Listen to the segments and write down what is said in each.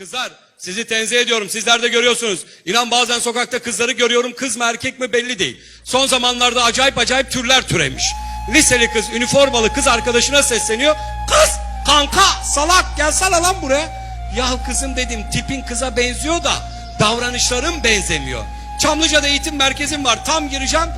Kızlar sizi tenzih ediyorum. Sizler de görüyorsunuz. İnan bazen sokakta kızları görüyorum. Kız mı erkek mi belli değil. Son zamanlarda acayip acayip türler türemiş. Liseli kız üniformalı kız arkadaşına sesleniyor. Kız kanka salak gelsene lan buraya. Ya kızım dedim tipin kıza benziyor da davranışların benzemiyor. Çamlıca'da eğitim merkezim var. Tam gireceğim.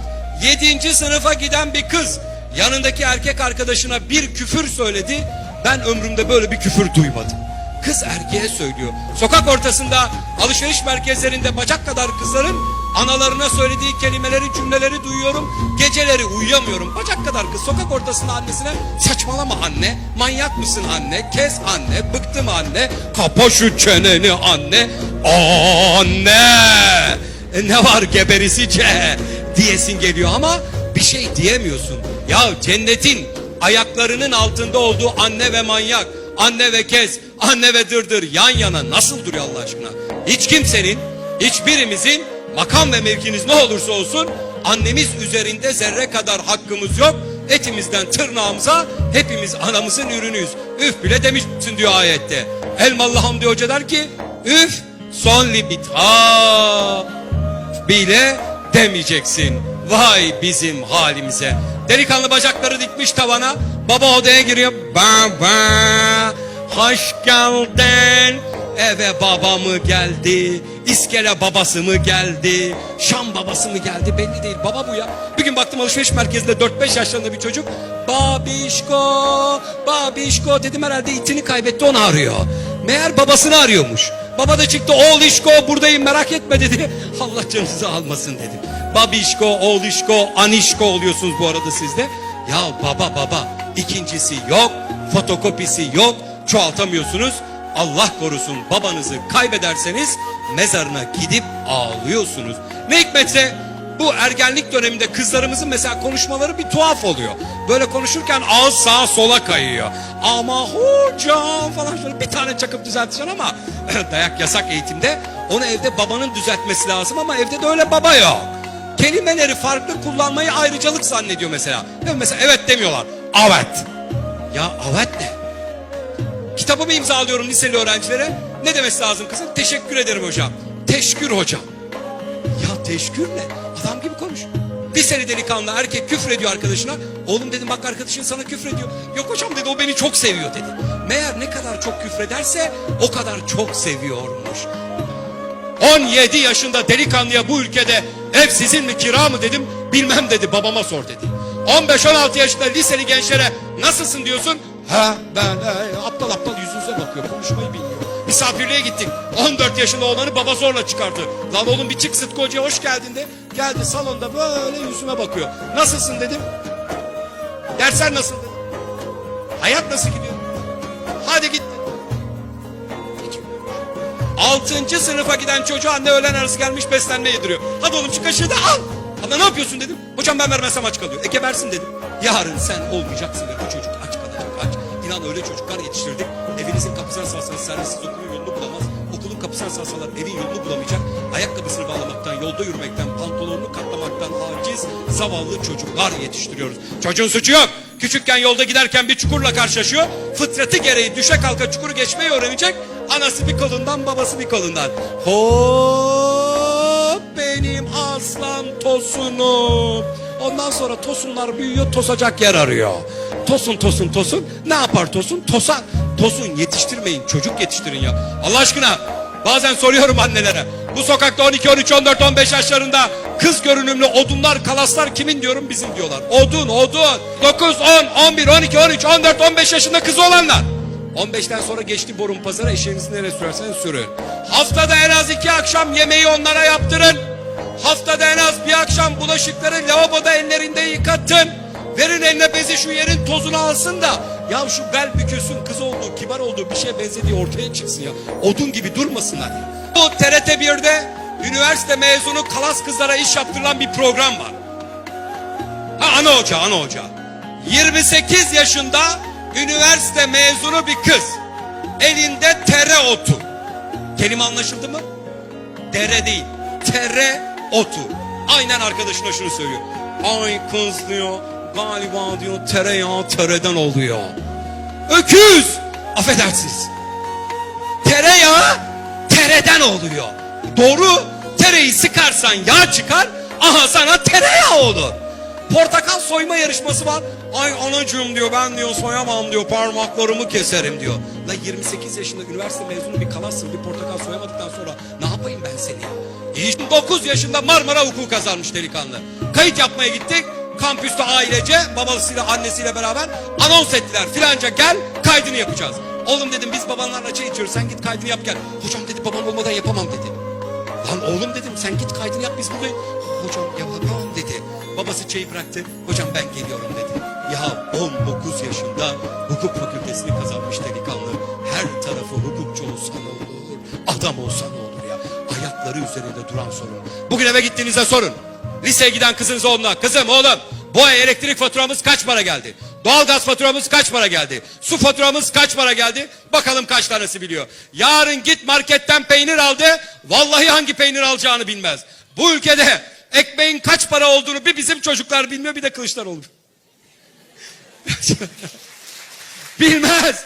7. sınıfa giden bir kız yanındaki erkek arkadaşına bir küfür söyledi. Ben ömrümde böyle bir küfür duymadım. Kız erkeğe söylüyor. Sokak ortasında alışveriş merkezlerinde bacak kadar kızların analarına söylediği kelimeleri cümleleri duyuyorum. Geceleri uyuyamıyorum. Bacak kadar kız sokak ortasında annesine saçmalama anne. Manyak mısın anne? Kes anne. Bıktım anne. Kapa şu çeneni anne. Anne. E, ne var geberisice diyesin geliyor ama bir şey diyemiyorsun. Ya cennetin ayaklarının altında olduğu anne ve manyak, anne ve kes, anne ve dırdır yan yana nasıl duruyor Allah aşkına? Hiç kimsenin, hiçbirimizin makam ve mevkiniz ne olursa olsun annemiz üzerinde zerre kadar hakkımız yok. Etimizden tırnağımıza hepimiz anamızın ürünüyüz. Üf bile demişsin diyor ayette. Elmalı Hamdi Hoca der ki üf son limit ha bile demeyeceksin. Vay bizim halimize. Delikanlı bacakları dikmiş tavana. Baba odaya giriyor. Baba hoş geldin. Eve baba mı geldi? İskele babası mı geldi? Şam babası mı geldi? Belli değil. Baba bu ya. Bir gün baktım alışveriş merkezinde 4-5 yaşlarında bir çocuk. Babişko, babişko dedim herhalde itini kaybetti onu arıyor. Meğer babasını arıyormuş. Baba da çıktı oğul işko buradayım merak etme dedi. Allah canınızı almasın dedi. Babişko, oğlişko, anişko oluyorsunuz bu arada sizde. Ya baba baba ikincisi yok, fotokopisi yok, çoğaltamıyorsunuz. Allah korusun babanızı kaybederseniz mezarına gidip ağlıyorsunuz. Ne hikmetse bu ergenlik döneminde kızlarımızın mesela konuşmaları bir tuhaf oluyor. Böyle konuşurken ağız sağa sola kayıyor. Ama hocam falan şöyle bir tane çakıp düzelteceksin ama dayak yasak eğitimde. Onu evde babanın düzeltmesi lazım ama evde de öyle baba yok. Kelimeleri farklı kullanmayı ayrıcalık zannediyor mesela. Değil mi? Mesela evet demiyorlar. Evet. Ya evet ne? Kitabımı imzalıyorum liseli öğrencilere. Ne demesi lazım kızım? Teşekkür ederim hocam. Teşekkür hocam. Ya teşekkür ne? Adam gibi konuş. Liseli delikanlı erkek küfür ediyor arkadaşına. Oğlum dedim bak arkadaşın sana küfür ediyor. Yok hocam dedi o beni çok seviyor dedi. Meğer ne kadar çok küfrederse o kadar çok seviyormuş. 17 yaşında delikanlıya bu ülkede ev sizin mi kira mı dedim. Bilmem dedi babama sor dedi. 15-16 yaşında liseli gençlere nasılsın diyorsun. Ha ben e, aptal aptal yüzünüze bakıyor konuşmayı bilmiyor. Misafirliğe gittik. 14 yaşında oğlanı baba zorla çıkardı. Lan oğlum bir çık Sıtkı Hoca'ya hoş geldin de. Geldi salonda böyle yüzüme bakıyor. Nasılsın dedim. Dersler nasıl dedim. Hayat nasıl gidiyor? Hadi git. Altıncı sınıfa giden çocuğa anne öğlen arası gelmiş beslenme yediriyor. Hadi oğlum şu kaşığı da al. Abla ne yapıyorsun dedim. Hocam ben vermezsem aç kalıyor. E gebersin dedim. Yarın sen olmayacaksın ve bu çocuk aç kalacak aç. İnan öyle çocuklar yetiştirdik. Evinizin kapısına salsanız servissiz okulun yolunu bulamaz. Okulun kapısına salsalar evin yolunu bulamayacak. Ayakkabısını bağlamaktan, yolda yürümekten, pantolonunu katlamaktan aciz zavallı çocuklar yetiştiriyoruz. Çocuğun suçu yok. Küçükken yolda giderken bir çukurla karşılaşıyor. Fıtratı gereği düşe kalka çukuru geçmeyi öğrenecek. Anası bir kolundan, babası bir kolundan. Hop benim aslan tosunum. Ondan sonra tosunlar büyüyor, tosacak yer arıyor. Tosun tosun tosun. Ne yapar tosun? Tosa. Tosun yetiştirmeyin, çocuk yetiştirin ya. Allah aşkına bazen soruyorum annelere. Bu sokakta 12, 13, 14, 15 yaşlarında kız görünümlü odunlar, kalaslar kimin diyorum bizim diyorlar. Odun, odun. 9, 10, 11, 12, 13, 14, 15 yaşında kız olanlar. 15'ten sonra geçti borun pazara eşeğinizi nereye sürerseniz sürün. Haftada en az iki akşam yemeği onlara yaptırın. Haftada en az bir akşam bulaşıkları lavaboda ellerinde yıkatın. Verin eline bezi şu yerin tozunu alsın da. Ya şu bel bükülsün kız olduğu, kibar olduğu bir şeye benzediği ortaya çıksın ya. Odun gibi durmasınlar ya. Bu TRT 1'de üniversite mezunu kalas kızlara iş yaptırılan bir program var. Ha ana hoca, ana hoca. 28 yaşında üniversite mezunu bir kız. Elinde tere otu. Kelime anlaşıldı mı? Dere değil. Tere otu. Aynen arkadaşına şunu söylüyor. Ay kız diyor. Galiba diyor tereyağı tereden oluyor. Öküz. Affedersiniz. Tereyağı Neden oluyor? Doğru. Tereyi sıkarsan yağ çıkar. Aha sana tereyağı olur. Portakal soyma yarışması var. Ay anacığım diyor ben diyor soyamam diyor parmaklarımı keserim diyor. La 28 yaşında üniversite mezunu bir kalassın bir portakal soyamadıktan sonra ne yapayım ben seni ya? İyi, 9 yaşında Marmara hukuku kazanmış delikanlı. Kayıt yapmaya gittik. Kampüste ailece babasıyla annesiyle beraber anons ettiler. Filanca gel kaydını yapacağız. Oğlum dedim biz babanlarla çay içiyoruz sen git kaydını yap gel. Hocam dedi babam olmadan yapamam dedi. Lan oğlum dedim sen git kaydını yap biz buradayız. Hocam yapamam dedi. Babası çayı bıraktı. Hocam ben geliyorum dedi. Ya 19 yaşında hukuk fakültesini kazanmış delikanlı. Her tarafı hukukçu olsa ne olur? Adam olsa ne olur ya? Ayakları üzerinde duran sorun. Bugün eve gittiğinizde sorun. Liseye giden kızınıza onunla. Kızım oğlum bu ay elektrik faturamız kaç para geldi? Doğalgaz faturamız kaç para geldi? Su faturamız kaç para geldi? Bakalım kaç tanesi biliyor. Yarın git marketten peynir aldı. Vallahi hangi peynir alacağını bilmez. Bu ülkede ekmeğin kaç para olduğunu bir bizim çocuklar bilmiyor bir de Kılıçdaroğlu. bilmez.